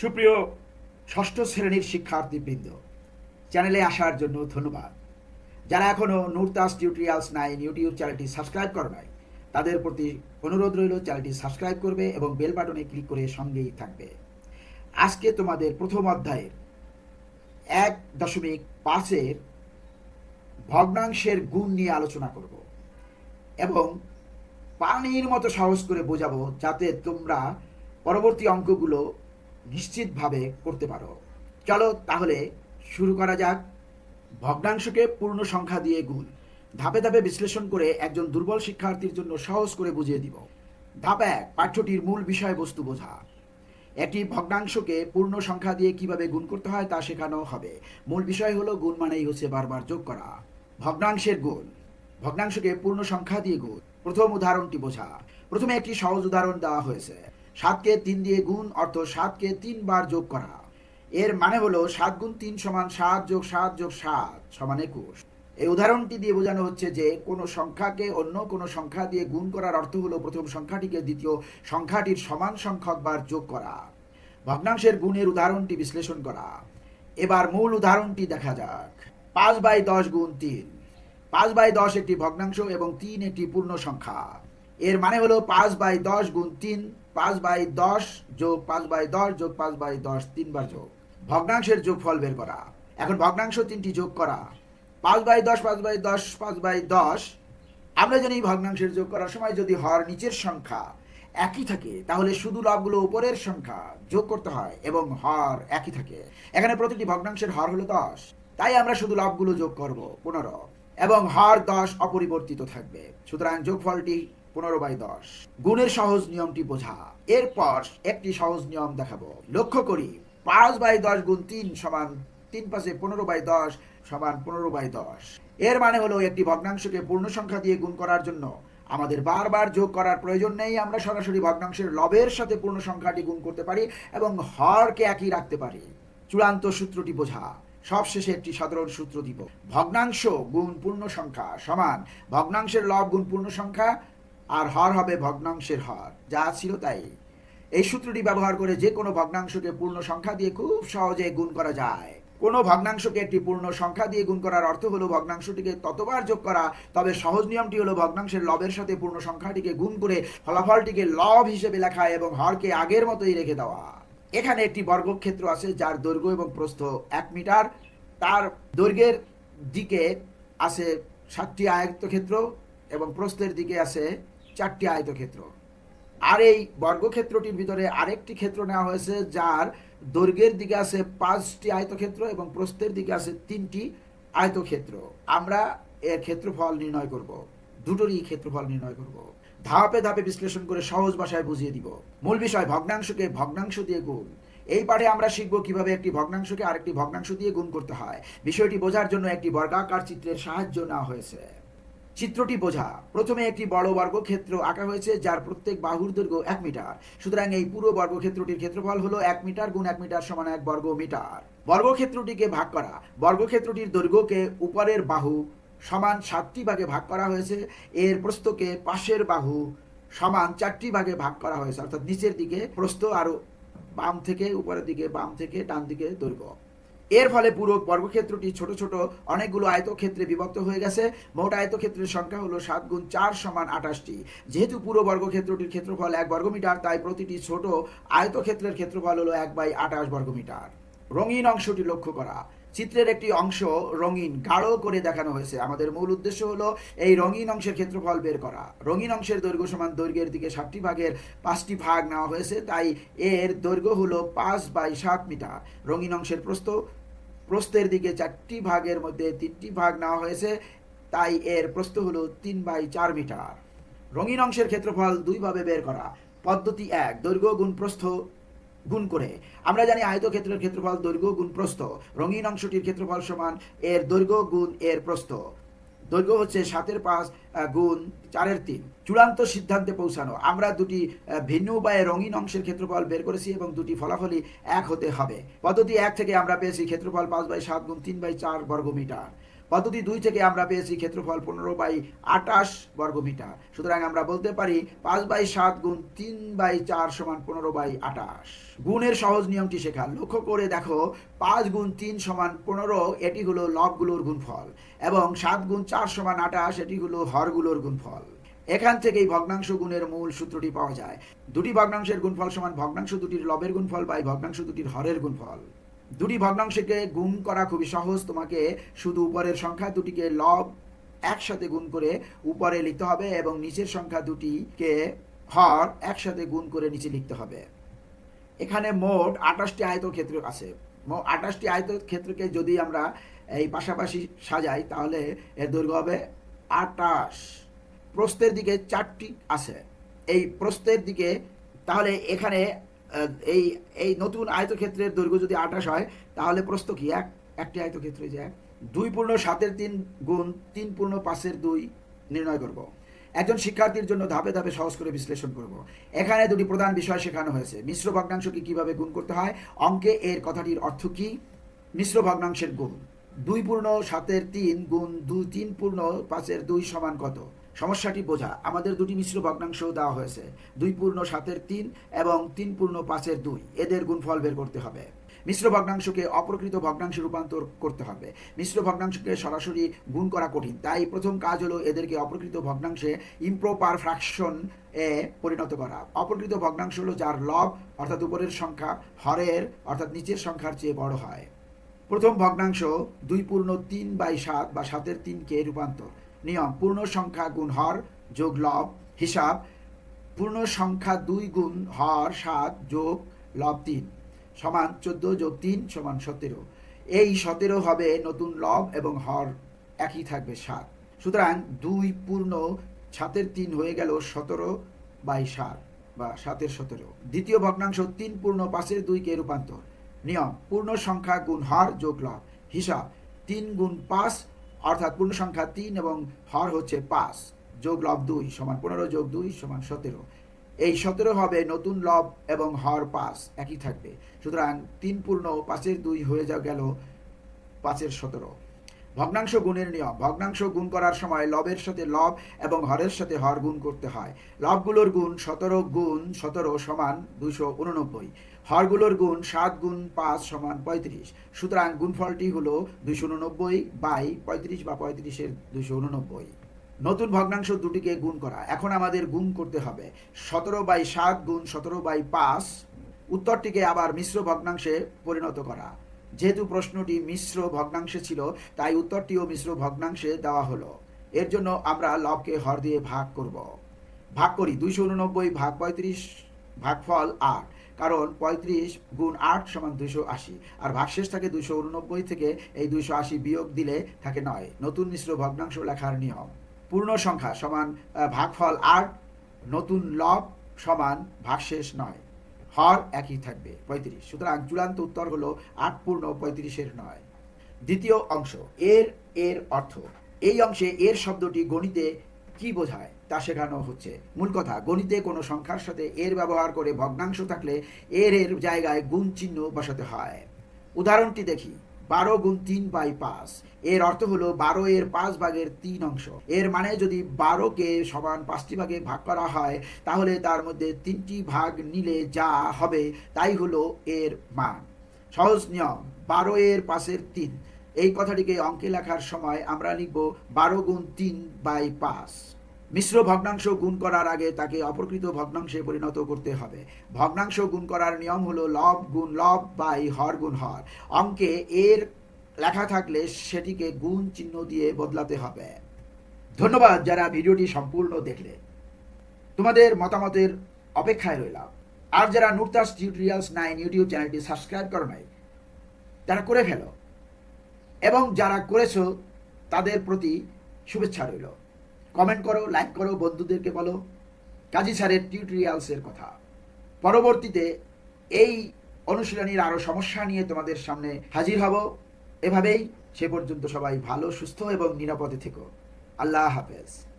সুপ্রিয় ষষ্ঠ শ্রেণির শিক্ষার্থীবৃন্দ চ্যানেলে আসার জন্য ধন্যবাদ। যারা এখনও নুরতাস টিউটোরিয়ালস নাইন ইউটিউব চ্যানেলটি সাবস্ক্রাইব করে নাই, তাদের প্রতি অনুরোধ রইল চ্যানেলটি সাবস্ক্রাইব করবে এবং বেল বাটনে ক্লিক করে সঙ্গেই থাকবে। আজকে তোমাদের প্রথম অধ্যায়ের এক দশমিক পাঁচের ভগ্নাংশের গুণ নিয়ে আলোচনা করব এবং পানির মতো সহজ করে বোঝাবো যাতে তোমরা পরবর্তী অঙ্কগুলো নিশ্চিতভাবে করতে পারো। চলো তাহলে শুরু করা যাক। ভগ্নাংশকে পূর্ণ সংখ্যা দিয়ে গুণ। ধাপে ধাপে বিশ্লেষণ করে একজন দুর্বল শিক্ষার্থীর জন্য সহজ করে বুঝিয়ে দিব। ধাপ এক, পাঠ্যটির মূল বিষয়বস্তু বোঝা। একটি ভগ্নাংশকে পূর্ণ সংখ্যা দিয়ে কীভাবে গুণ করতে হয় তা শেখানো হবে। মূল বিষয় হলো গুণ মানেই হচ্ছে বারবার যোগ করা। ভগ্নাংশের গুণ। ভগ্নাংশকে পূর্ণ সংখ্যা দিয়ে গুণ। প্রথম উদাহরণটি বোঝা। প্রথমে একটি সহজ উদাহরণ দেওয়া হয়েছে। সাতকে তিন দিয়ে গুণ অর্থ সাতকে তিনবার যোগ করা। এর মানে হলো সাত গুণ তিন সমান সাত যোগ সাত যোগ সাত সমান একুশ। এই উদাহরণটি দিয়ে বোঝানো হচ্ছে যে কোনো সংখ্যাকে অন্য কোনো সংখ্যা দিয়ে গুণ করার অর্থ হলো প্রথম সংখ্যাটিকে দ্বিতীয় সংখ্যাটির সমান সংখ্যক বার যোগ করা। ভগ্নাংশের গুণের উদাহরণটি বিশ্লেষণ করা। এবার মূল উদাহরণটি দেখা যাক। পাঁচ বাই দশ গুণ তিন। পাঁচ বাই দশ একটি ভগ্নাংশ এবং তিন একটি পূর্ণ সংখ্যা। এর মানে হলো পাঁচ বাই দশ গুণ তিন পাঁচ বাই দশ যোগ পাঁচ বাই দশ যোগ পাঁচ বাই দশ তিনবার যোগ। ভগ্নাংশের যোগফল বের করা। এখন ভগ্নাংশ তিনটি যোগ করা। পাঁচ বাই দশ, পাঁচ বাই দশ, পাঁচ বাই দশ। আমরা জানি ভগ্নাংশের যোগ করার সময় যদি হর নিচের সংখ্যা একই থাকে, তাহলে শুধু লাভগুলো উপরের সংখ্যা যোগ করতে হয় এবং হর একই থাকে। এখানে প্রতিটি ভগ্নাংশের হর হলো দশ। তাই আমরা শুধু লাভগুলো যোগ করব, পনেরো। এবং হর দশ অপরিবর্তিত থাকবে। সুতরাং যোগফলটি পনেরো বাই দশ। গুণের সহজ নিয়মটি বোঝা। এরপর একটি সহজ নিয়ম দেখাবো। লক্ষ্য করি, পাঁচ বাই দশ গুণ তিন সমান তিন পাশে পনেরো বাই দশ সমান পনেরো বাই দশ। এর মানে হলো একটি ভগ্নাংশকে পূর্ণ সংখ্যা দিয়ে গুণ করার জন্য। আমাদের বারবার যোগ করার প্রয়োজন নেই, আমরা সরাসরি ভগ্নাংশের লবের সাথে পূর্ণ সংখ্যাটি গুণ করতে পারি এবং হরকে একই রাখতে পারি। চূড়ান্ত সূত্রটি বোঝা। সবশেষে একটি সাধারণ সূত্র দিব। ভগ্নাংশ গুণ পূর্ণ সংখ্যা সমান ভগ্নাংশের লব গুণ পূর্ণ সংখ্যা আর হর হবে ভগ্নাংশের হর। যা ছিল তাই। এই সূত্রটি ব্যবহার করে যে কোনো ভগ্নাংশকে পূর্ণ সংখ্যা দিয়ে খুব সহজে গুণ করা যায়। কোনো ভগ্নাংশকে একটি পূর্ণ সংখ্যা দিয়ে গুণ করার অর্থ হলো ভগ্নাংশটিকে ততবার যোগ করা, তবে সহজ নিয়মটি হলো ভগ্নাংশের লবের সাথে পূর্ণ সংখ্যাটিকে গুণ করে ফলাফলটিকে লব হিসেবে লেখা এবং হরকে আগের মতোই রেখে দেওয়া। এখানে একটি বর্গক্ষেত্র আছে যার দৈর্ঘ্য এবং প্রস্থ এক মিটার। তার দৈর্ঘ্যের দিকে আছে সাতটি আয়তক্ষেত্র এবং প্রস্থের দিকে আছে চারটি আয়তক্ষেত্র। আর এই বর্গক্ষেত্রটির ভিতরে আরেকটি ক্ষেত্র নেওয়া হয়েছে, যার দৈর্ঘ্যের দিকে আছে পাঁচটি আয়তক্ষেত্র এবং প্রস্থের দিকে আছে তিনটি আয়তক্ষেত্র। আমরা এর ক্ষেত্রফল নির্ণয় করব। দুটোরই ক্ষেত্রফল নির্ণয় করব। ধাপে ধাপে বিশ্লেষণ করে সহজ ভাষায় বুঝিয়ে দিব। মূল বিষয় ভগ্নাংশকে ভগ্নাংশ দিয়ে গুণ। এই পাঠে আমরা শিখব কীভাবে একটি ভগ্নাংশকে আরেকটি ভগ্নাংশ দিয়ে গুণ করতে হয়। বিষয়টি বোঝার জন্য একটি বর্গাকার চিত্রের সাহায্য নেওয়া হয়েছে। চিত্রটি বোঝা। প্রথমে একটি বড় বর্গক্ষেত্র আঁকা হয়েছে, যার প্রত্যেক বাহুর দৈর্ঘ্য এক মিটার। সুতরাং এই পুরো বর্গক্ষেত্রটির ক্ষেত্রফল হলো এক মিটার গুণ এক মিটার সমান এক বর্গ মিটার বর্গক্ষেত্রটিকে ভাগ করা। বর্গক্ষেত্রটির দৈর্ঘ্যকে উপরের বাহু সমান সাতটি ভাগে ভাগ করা হয়েছে, এর প্রস্থকে পাশের বাহু সমান চারটি ভাগে ভাগ করা হয়েছে, অর্থাৎ নিচের দিকে প্রস্থ আরও বাম থেকে, উপরের দিকে বাম থেকে ডান দিকে দৈর্ঘ্য। এর ফলে পুরো বর্গক্ষেত্রটি ছোট ছোট অনেকগুলো আয়তক্ষেত্রে বিভক্ত হয়ে গেছে। মোট আয়তক্ষেত্রের সংখ্যা হলো সাত গুণ চার সমান আঠাশটি। যেহেতু পুরো বর্গক্ষেত্রটির ক্ষেত্রফল এক বর্গমিটার, তাই প্রতিটি ছোট আয়তক্ষেত্রের ক্ষেত্রফল হলো এক বাই আঠাশ বর্গমিটার। রঙিন অংশটি লক্ষ্য করা। চিত্রের একটি অংশ রঙিন, গাঢ় করে দেখানো হয়েছে। আমাদের মূল উদ্দেশ্য হলো এই রঙিন অংশের ক্ষেত্রফল বের করা। রঙিন অংশের দৈর্ঘ্য সমান দৈর্ঘ্যের দিকে সাতটি ভাগের পাঁচটি ভাগ নেওয়া হয়েছে, তাই এর দৈর্ঘ্য হলো পাঁচ বাই সাত মিটার। রঙিন অংশের প্রস্থ প্রস্থের দিকে চারটি ভাগের মধ্যে তিনটি ভাগ নেওয়া হয়েছে, তাই এর প্রস্থ হল তিন বাই চার মিটার। রঙিন অংশের ক্ষেত্রফল দুইভাবে বের করা। পদ্ধতি এক, দৈর্ঘ্য গুণ প্রস্থ গুণ করে। আমরা জানি আয়তক্ষেত্রের ক্ষেত্রফল দৈর্ঘ্য গুণ প্রস্থ। রঙিন অংশটির ক্ষেত্রফল সমান এর দৈর্ঘ্য গুণ এর প্রস্থ। দৈর্ঘ্য হচ্ছে সাতের পাঁচ গুণ চারের তিন। চূড়ান্ত সিদ্ধান্তে পৌঁছানো। আমরা দুটি ভিন্ন উপায়ে রঙিন অংশের ক্ষেত্রফল বের করেছি এবং দুটি ফলাফলই এক হতে হবে। পদ্ধতি এক থেকে আমরা পেয়েছি ক্ষেত্রফল পাঁচ বাই সাত গুণ তিন বাই চার বর্গ মিটার পদ্ধতি দুই থেকে আমরা পেয়েছি ক্ষেত্রফল পনেরো বাই আটাশ বর্গমিটার সুতরাং আমরা বলতে পারি পাঁচ বাই সাত গুণ তিন বাই চার সমান পনেরো বাই আটাশ গুণের সহজ নিয়মটি শেখা লক্ষ্য করে দেখো, পাঁচ গুণ তিন সমান পনেরো, এটি হলো লবগুলোর গুণফল এবং সাত গুণ চার সমান আটাশ এটি হলো হরগুলোর গুণফল। এখান থেকেই ভগ্নাংশ গুণের মূল সূত্রটি পাওয়া যায়। দুটি ভগ্নাংশের গুণফল সমান ভগ্নাংশ দুটির লবের গুণফল বাই ভগ্নাংশ দুটির হরের গুণফল। দুটি ভগ্নাংশকে গুণ করা খুবই সহজ। তোমাকে শুধু উপরের সংখ্যা দুটিকে লব একসাথে গুণ করে উপরে লিখতে হবে এবং নিচের সংখ্যা দুটিকে হর একসাথে গুণ করে নিচে লিখতে হবে। এখানে মোট আঠাশটি আয়তক্ষেত্র আছে। আঠাশটি আয়তক্ষেত্রকে যদি আমরা এই পাশাপাশি সাজাই, তাহলে এর দৈর্ঘ্য হবে আটাশ প্রস্থের দিকে চারটি আছে। এই প্রস্থের দিকে, তাহলে এখানে এই এই নতুন আয়তক্ষেত্রের দৈর্ঘ্য যদি আঠাশ হয়, তাহলে প্রস্থ কি? এক, একটি আয়তক্ষেত্রে যে এক দুই পূর্ণ সাতের তিন গুণ তিন পূর্ণ পাঁচের দুই নির্ণয় করব। একজন শিক্ষার্থীর জন্য ধাপে ধাপে সহজ করে বিশ্লেষণ করব। এখানে দুটি প্রধান বিষয় শেখানো হয়েছে। মিশ্র ভগ্নাংশকে কীভাবে গুণ করতে হয়? অঙ্কে এর কথাটির অর্থ কি? মিশ্র ভগ্নাংশের গুণ। দুই পূর্ণ সাতের তিন গুণ দুই তিন পূর্ণ পাঁচের দুই সমান কত? সমস্যাটি বোঝা। আমাদের দুটি মিশ্র ভগ্নাংশ দেওয়া হয়েছে। দুই পূর্ণ সাতের তিন এবং তিন পূর্ণ পাঁচের দুই। এদের গুণফল বের করতে হবে। মিশ্র ভগ্নাংশকে অপ্রকৃত ভগ্নাংশে রূপান্তর করতে হবে। মিশ্র ভগ্নাংশকে সরাসরি গুণ করা কঠিন। তাই প্রথম কাজ হলো এদেরকে অপ্রকৃত ভগ্নাংশে ইমপ্রপার ফ্র্যাকশন এ পরিণত করা। অপ্রকৃত ভগ্নাংশ হলো যার লব, অর্থাৎ উপরের সংখ্যা, হরের, অর্থাৎ নিচের সংখ্যার চেয়ে বড় হয়। প্রথম ভগ্নাংশ দুই পূর্ণ তিন বাই সাত বা সাতের তিনকে রূপান্তর। নিয়ম পূর্ণ সংখ্যা গুণ হর যোগ লব হিসাব পূর্ণ সংখ্যা দুই গুণ হর সাত যোগ লব তিন সমান চোদ্দ যোগ তিন সমান সতেরো। এই সতেরো হবে নতুন লব এবং হর একই থাকবে সাত। সুতরাং দুই পূর্ণ সাতের তিন হয়ে গেল সতেরো বাই সাত বা সাতের সতেরো। দ্বিতীয় ভগ্নাংশ তিন পূর্ণ পাঁচের দুইকে রূপান্তর। নিয়ম পূর্ণ সংখ্যা গুণ হর যোগ লব হিসাব, তিন গুণ পাঁচ অর্থাৎ পূর্ণ সংখ্যা তিন এবং হর হচ্ছে পাঁচ, যোগ লব দুই সমান পনেরো, যোগ দুই সমান সতেরো। এই সতেরো হবে নতুন লব এবং হর পাঁচ, একই থাকবে। সুতরাং তিন পূর্ণ পাঁচের দুই হয়ে যা গেল পাঁচের সতেরো। ভগ্নাংশ গুণের নিয়ম, ভগ্নাংশ গুণ করার সময় লবের সাথে লব এবং হরের সাথে হর গুণ করতে হয়। লবগুলোর গুণ সতেরো গুণ সতেরো সমান দুশো উননব্বই। হরগুলোর গুণ সাত গুণ পাঁচ সমান পঁয়ত্রিশ। সুতরাং গুণফলটি হলো দুইশো উননব্বই বাই পঁয়ত্রিশ বা পঁয়ত্রিশের দুইশো উননব্বই। নতুন ভগ্নাংশ দুটিকে গুণ করা। এখন আমাদের গুণ করতে হবে। সতেরো বাই সাত গুণ সতেরো বাই পাঁচ। উত্তরটিকে আবার মিশ্র ভগ্নাংশে পরিণত করা। যেহেতু প্রশ্নটি মিশ্র ভগ্নাংশে ছিল, তাই উত্তরটিও মিশ্র ভগ্নাংশে দেওয়া হলো। এর জন্য আমরা লবকে হর দিয়ে ভাগ করব। ভাগ করি। দুইশো উননব্বই ভাগ পঁয়ত্রিশ ভাগফল আট। কারণ পঁয়ত্রিশ গুণ আট সমান দুইশো আশি। আর ভাগশেষ থাকে দুইশো উননব্বই থেকে এই দুইশো আশি বিয়োগ দিলে থাকে নয়। নতুন মিশ্র ভগ্নাংশ লেখার নিয়ম। পূর্ণ সংখ্যা সমান ভাগফল আট, নতুন লব সমান ভাগশেষ নয়। হর একই থাকবে, পঁয়ত্রিশ। সুতরাং চূড়ান্ত উত্তর হলো আট পূর্ণ পঁয়ত্রিশের নয়। দ্বিতীয় অংশ, এর এর অর্থ। এই অংশে এর শব্দটি গণিতে কি বোঝায়? তা শেখানো হচ্ছে। মূল কথা, গণিতে কোনো সংখ্যার সাথে এর ব্যবহার করে ভগ্নাংশ থাকলে এর এর জায়গায় গুণ চিহ্ন বসাতে হয়। উদাহরণটি দেখি, বারো গুণ তিন বাই পাঁচ। এর অর্থ হলো বারো এর পাঁচ ভাগের তিন অংশ। এর মানে যদি বারোকে সমান পাঁচটি ভাগে ভাগ করা হয়, তাহলে তার মধ্যে তিনটি ভাগ নিলে যা হবে তাই হলো এর মান। সহজ নিয়ম, বারো এর পাশের তিন। এই কথাটিকে অঙ্কে লেখার সময় আমরা লিখব বারো গুণ তিন বাই পাঁচ। মিশ্র ভগ্নাংশ গুণ করার আগে তাকে অপ্রকৃত ভগ্নাংশে পরিণত করতে হবে। ভগ্নাংশ গুণ করার নিয়ম হলো লব গুণ লব বাই হর গুণ হর। অঙ্কে এর লেখা থাকলে সেটিকে গুণ চিহ্ন দিয়ে বদলাতে হবে। ধন্যবাদ যারা ভিডিওটি সম্পূর্ণ দেখলে। তোমাদের মতামতের অপেক্ষায় রইলাম। আর যারা নুরতাস টিউটোরিয়ালস নাইন ইউটিউব চ্যানেলটি সাবস্ক্রাইব করো নাই, তারা করে ফেলো। এবং যারা করেছ, তাদের প্রতি শুভেচ্ছা রইল। কমেন্ট করো লাইক করো, বন্ধুদেরকে বলো। কাজী স্যারের টিউটোরিয়ালসের কথা। পরবর্তীতে এই অনুশীলনীর আরও সমস্যা নিয়ে তোমাদের সামনে হাজির হব। এভাবেই সে পর্যন্ত সবাই ভালো, সুস্থ এবং নিরাপদে থেকো। আল্লাহ হাফেজ।